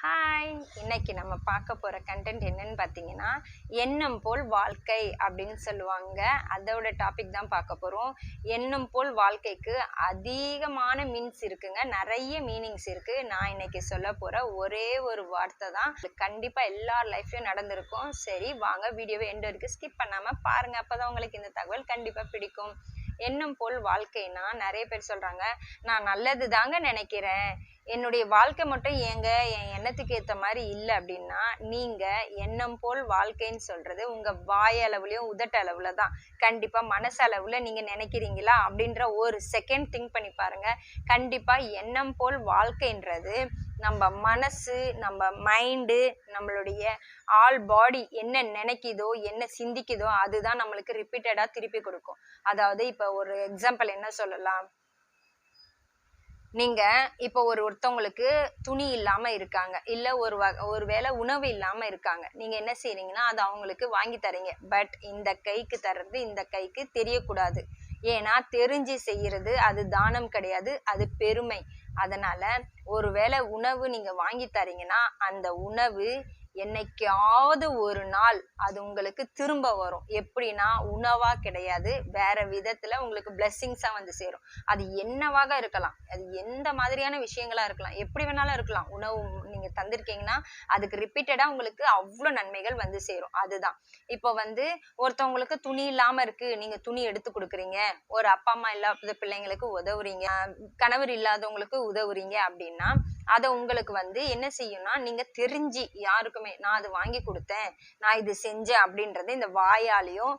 Hi இன்னைக்கு நம்ம பார்க்க போகிற கண்டென்ட் என்னன்னு பார்த்தீங்கன்னா எண்ணம் போல் வாழ்க்கை அப்படின்னு சொல்லுவாங்க. அதோட டாபிக் தான் பார்க்க போகிறோம் எண்ணம் போல் வாழ்க்கைக்கு அதிகமான மீன்ஸ் இருக்குங்க. நிறைய மீனிங்ஸ் இருக்குது நான் இன்னைக்கு சொல்ல போகிற ஒரே ஒரு வார்த்தை தான். கண்டிப்பாக எல்லா லைஃப்லையும் நடந்திருக்கும். சரி வாங்க வீடியோவை எண்டு வரைக்கும் ஸ்கிப் பண்ணாமல் பாருங்கள் அப்போ தான் உங்களுக்கு இந்த தகவல் கண்டிப்பாக பிடிக்கும். எண்ணம் போல் வாழ்க்கைனா நிறைய பேர் சொல்கிறாங்க நான் நல்லது தாங்க நினைக்கிறேன். என்னுடைய வாழ்க்கை மட்டும் ஏங்க என் எண்ணத்துக்கு ஏற்ற மாதிரி இல்லை அப்படின்னா நீங்கள் எண்ணம் போல் வாழ்க்கைன்னு சொல்கிறது உங்கள் வாய் அளவுலையும் உதட்ட அளவில் தான். கண்டிப்பாக மனசளவில் நீங்கள் நினைக்கிறீங்களா? அப்படின்ற ஒரு செகண்ட் திங்க் பண்ணி பாருங்கள் கண்டிப்பாக எண்ணம் போல் வாழ்க்கைன்றது நம்ம மனசு நம்ம மைண்டு நம்மளுடைய ஆல் பாடி என்ன நினைக்குதோ என்ன சிந்திக்குதோ அதுதான் நம்மளுக்கு ரிப்பீட்டடாக திருப்பி கொடுக்கும். அதாவது இப்போ ஒரு எக்ஸாம்பிள் என்ன சொல்லலாம்? நீங்க இப்போ ஒரு ஒருத்தவங்களுக்கு துணி இல்லாம இருக்காங்க. இல்ல ஒரு வ- ஒரு வேளை உணவு இல்லாம இருக்காங்க. நீங்க என்ன செய்றீங்கன்னா அது அவங்களுக்கு வாங்கி தரீங்க. பட் இந்த கைக்கு தர்றது இந்த கைக்கு தெரியக்கூடாது. ஏன்னா தெரிஞ்சு செய்யறது அது தானம் கிடையாது அது பெருமை. அதனால ஒருவேளை உணவு நீங்க வாங்கி தரீங்கன்னா அந்த உணவு என்னைக்காவது ஒரு நாள் அது உங்களுக்கு திரும்ப வரும். எப்படின்னா உணவா கிடையாது. வேற விதத்துல உங்களுக்கு பிளெஸ்ஸிங்ஸா வந்து சேரும். அது என்னவாக இருக்கலாம். அது எந்த மாதிரியான விஷயங்களா இருக்கலாம். எப்படி வேணாலும் இருக்கலாம். உணவு நீங்க தந்திருக்கீங்கன்னா அதுக்கு ரிப்பீட்டடா உங்களுக்கு அவ்வளோ நன்மைகள் வந்து சேரும். அதுதான். இப்போ வந்து ஒருத்தவங்களுக்கு துணி இல்லாம இருக்கு. நீங்க துணி எடுத்து கொடுக்குறீங்க. ஒரு அப்பா அம்மா இல்லாத பிள்ளைங்களுக்கு உதவுறீங்க. கணவர் இல்லாதவங்களுக்கு உதவுறீங்க அப்படின்னா அதை உங்களுக்கு வந்து என்ன செய்யும்னா நீங்க தெரிஞ்சு யாருக்குமே நான் அது வாங்கி கொடுத்தேன் நான் இது செஞ்சேன் அப்படின்றது இந்த வாயாலையும்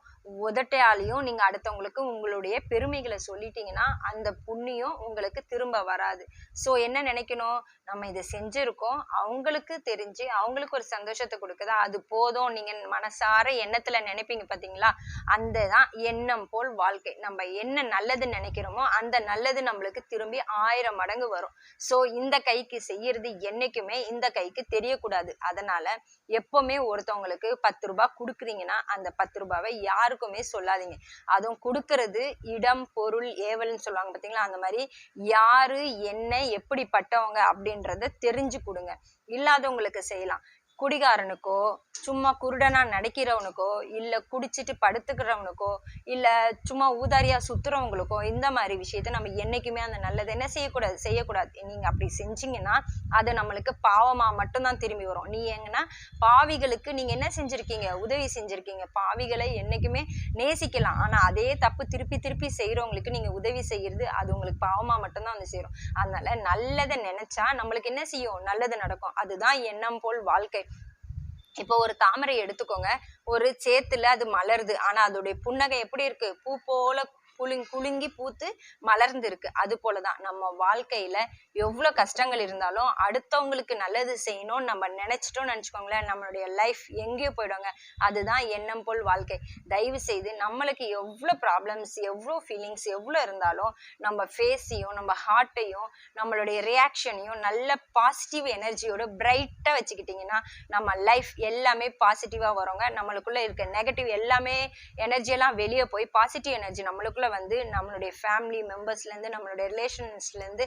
உதட்டையாலையும் நீங்க அடுத்தவங்களுக்கு உங்களுடைய பெருமைகளை சொல்லிட்டீங்கன்னா அந்த புண்ணியம் உங்களுக்கு திரும்ப வராது. ஸோ என்ன நினைக்கணும்? நம்ம இதை செஞ்சிருக்கோம். அவங்களுக்கு தெரிஞ்சு அவங்களுக்கு ஒரு சந்தோஷத்தை கொடுக்குதா? அது போதும். நீங்க மனசார எண்ணத்துல நினைப்பீங்க பாத்தீங்களா? அந்த தான் எண்ணம் போல் வாழ்க்கை. நம்ம என்ன நல்லது நினைக்கிறோமோ அந்த நல்லது நம்மளுக்கு திரும்பி ஆயிரம் மடங்கு வரும். ஸோ இந்த கைக்கு செய்யறது என்னைக்குமே இந்த கைக்கு தெரியக்கூடாது. அதனால எப்பவுமே ஒருத்தவங்களுக்கு பத்து ரூபாய் கொடுக்குறீங்கன்னா அந்த பத்து ரூபாவை யாருக்குமே சொல்லாதீங்க. அதுவும் கொடுக்கறது இடம் பொருள் ஏவல்னு சொல்லுவாங்க பார்த்தீங்களா அந்த மாதிரி யாரு என்ன எப்படிப்பட்டவங்க அப்படின்றத தெரிஞ்சு கொடுங்க. இல்லாதவங்களுக்கு செய்யலாம். குடிகாரனுக்கோ சும்மா குருடனா நடிக்கிறவனுக்கோ இல்ல குடிச்சிட்டு படுத்துக்கிறவனுக்கோ இல்ல சும்மா ஊதாரியா சுத்துறவங்களுக்கோ இந்த மாதிரி விஷயத்த நம்ம என்னைக்குமே அந்த நல்லது என்ன செய்யக்கூடாது செய்யக்கூடாது. நீங்க அப்படி செஞ்சீங்கன்னா அது நம்மளுக்கு பாவமா மட்டும்தான் திரும்பி வரும். நீ எங்கன்னா பாவிகளுக்கு நீங்க என்ன செஞ்சிருக்கீங்க? உதவி செஞ்சிருக்கீங்க. பாவிகளை என்னைக்குமே நேசிக்கலாம். ஆனா அதே தப்பு திருப்பி திருப்பி செய்யறவங்களுக்கு நீங்க உதவி செய்யறது அது உங்களுக்கு பாவமா மட்டும்தான் வந்து சேரும். அதனால நல்லதை நினைச்சா நம்மளுக்கு என்ன செய்யும்? நல்லது நடக்கும். அதுதான் எண்ணம் போல் வாழ்க்கை. இப்போ ஒரு தாமரை எடுத்துக்கோங்க. ஒரு சேத்துல அது மலருது. ஆனா அதோடைய புன்னகை எப்படி இருக்கு? பூ போல குலுங் குலுங்கி பூத்து மலர்ந்து இருக்கு அது போலதான் நம்ம வாழ்க்கையில எவ்வளவு கஷ்டங்கள் இருந்தாலும் அடுத்தவங்களுக்கு நல்லது செய்யணும்னு நம்ம நினைச்சிட்டோம்னு நினைச்சுக்கோங்களேன் நம்மளுடைய லைஃப் எங்கேயோ போயிடுவாங்க. அதுதான் எண்ணம் போல் வாழ்க்கை. தயவு செய்து நம்மளுக்கு எவ்வளோ ப்ராப்ளம்ஸ் எவ்வளோ ஃபீலிங்ஸ் எவ்வளோ இருந்தாலும் நம்ம ஃபேஸையும் நம்ம ஹார்ட்டையும் நம்மளுடைய ரியாக்ஷனையும் நல்ல பாசிட்டிவ் எனர்ஜியோட பிரைட்டாக வச்சுக்கிட்டிங்கன்னா நம்ம லைஃப் எல்லாமே பாசிட்டிவாக வருங்க. நம்மளுக்குள்ள இருக்க நெகட்டிவ் எல்லாமே எனர்ஜியெல்லாம் வெளியே போய் பாசிட்டிவ் எனர்ஜி நம்மளுக்குள்ள வந்து நம்மளுடைய ஃபேமிலி மெம்பர்ஸ்லேருந்து நம்மளுடைய ரிலேஷன்ஸ்லேருந்து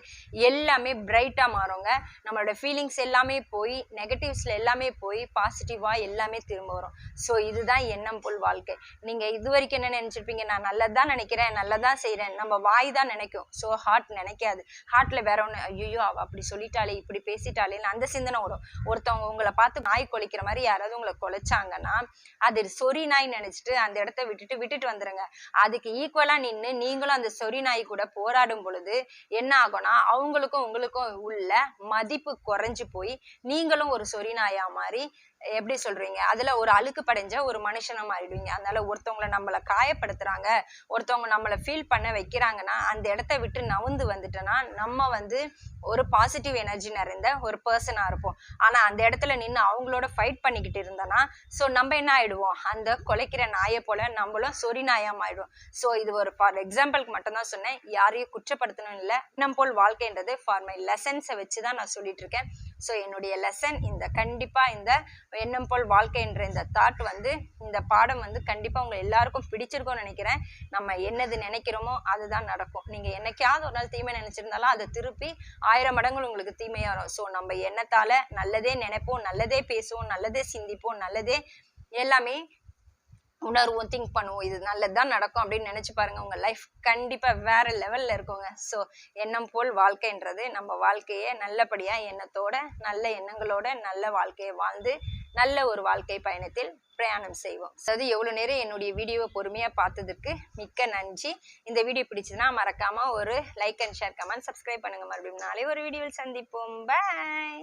எல்லாமே பிரைட்டாக மாறுங்க. நம்மளோட ஃபீலிங்ஸ் எல்லாமே போய் நெகட்டிவ்ஸில் எல்லாமே போய் பாசிட்டிவாக எல்லாமே திரும்ப வரும். ஸோ இதுதான் எண்ணம் போல் வாழ்க்கை. நீங்கள் இது வரைக்கும் என்ன நினச்சிருப்பீங்க? நான் நல்லதான் நினைக்கிறேன் நல்லதான் செய்கிறேன் நம்ம வாய் தான் நினைக்கும். ஸோ ஹார்ட் நினைக்காது. ஹார்ட்டில் வேற ஒன்று ஐயோ அப்படி சொல்லிட்டாளே இப்படி பேசிட்டாளேன்னு அந்த சிந்தனை வரும். ஒருத்தவங்க உங்களை பார்த்து நாய் கொலைக்கிற மாதிரி யாராவது உங்களை கொலைச்சாங்கன்னா அது சொறி நாய் நினைச்சிட்டு அந்த இடத்த விட்டுட்டு விட்டுட்டு வந்துருங்க. அதுக்கு ஈக்குவலா நின்று நீங்களும் அந்த சொறி நாய் கூட போராடும் பொழுது என்ன ஆகும்னா அவங்களுக்கும் உங்களுக்கும் உள்ள மதிப்பு குறைஞ்சு போய் நீங்களும் ஒரு சொறி நாயா மாறி எப்படி சொல்றீங்க? அதுல ஒரு அழுக்கு படைஞ்ச ஒரு மனுஷனா மாறிடுவீங்க. அதனால ஒருத்தவங்களை நம்மள காயப்படுத்துறாங்க ஒருத்தவங்க நம்மள ஃபீல் பண்ண வைக்கிறாங்கன்னா அந்த இடத்த விட்டு நவுந்து வந்துட்டோன்னா நம்ம வந்து ஒரு பாசிட்டிவ் எனர்ஜி நிறைந்த ஒரு பர்சனா இருப்போம். ஆனா அந்த இடத்துல நின்று அவங்களோட ஃபைட் பண்ணிக்கிட்டு இருந்தோன்னா ஸோ நம்ம என்ன ஆயிடுவோம்? அந்த கொலைக்கிற நாயை போல நம்மளும் சொறி நாயா ஆயிடுவோம் ஸோ இது ஒரு ஃபார் எக்ஸாம்பிளுக்கு மட்டும்தான் சொன்னேன். யாரையும் குற்றப்படுத்தணும் இல்லை நம்ம போல் வாழ்க்கைன்றது ஃபார் மை லெசன்ஸை வச்சு தான் நான் சொல்லிட்டு இருக்கேன். ஸோ என்னுடைய லெசன் இந்த கண்டிப்பாக இந்த எண்ணம் போல் வாழ்க்கைன்ற இந்த தாட் வந்து இந்த பாடம் வந்து கண்டிப்பாக உங்களை எல்லாருக்கும் பிடிச்சிருக்கும்னு நினைக்கிறேன். நம்ம என்னது நினைக்கிறோமோ அதுதான் நடக்கும். நீங்கள் என்னைக்காவது ஒரு நாள் தீமை நினச்சிருந்தாலும் அதை திருப்பி ஆயிரம் மடங்கு உங்களுக்கு தீமையாக வரும். ஸோ நம்ம எண்ணத்தால் நல்லதே நினைப்போம் நல்லதே பேசுவோம் நல்லதே சிந்திப்போம் நல்லதே எல்லாமே உணர்வோம் திங்க் பண்ணுவோம் இது நல்லதுதான் நடக்கும் அப்படின்னு நினைச்சு பாருங்க. உங்க லைஃப் கண்டிப்பா வேற லெவல்ல இருக்குங்க. ஸோ எண்ணம் போல் வாழ்க்கைன்றது நம்ம வாழ்க்கையை நல்லபடியா எண்ணத்தோட நல்ல எண்ணங்களோட நல்ல வாழ்க்கையை வாழ்ந்து நல்ல ஒரு வாழ்க்கை பயணத்தில் பிரயாணம் செய்வோம். அதாவது எவ்வளோ நேரம் என்னுடைய வீடியோவை பொறுமையாக பார்த்ததுக்கு மிக்க நன்றி. இந்த வீடியோ பிடிச்சதுன்னா மறக்காம ஒரு like and share comment subscribe பண்ணுங்க. மறுபடியும் நாளை ஒரு வீடியோவில் சந்திப்போம். பாய்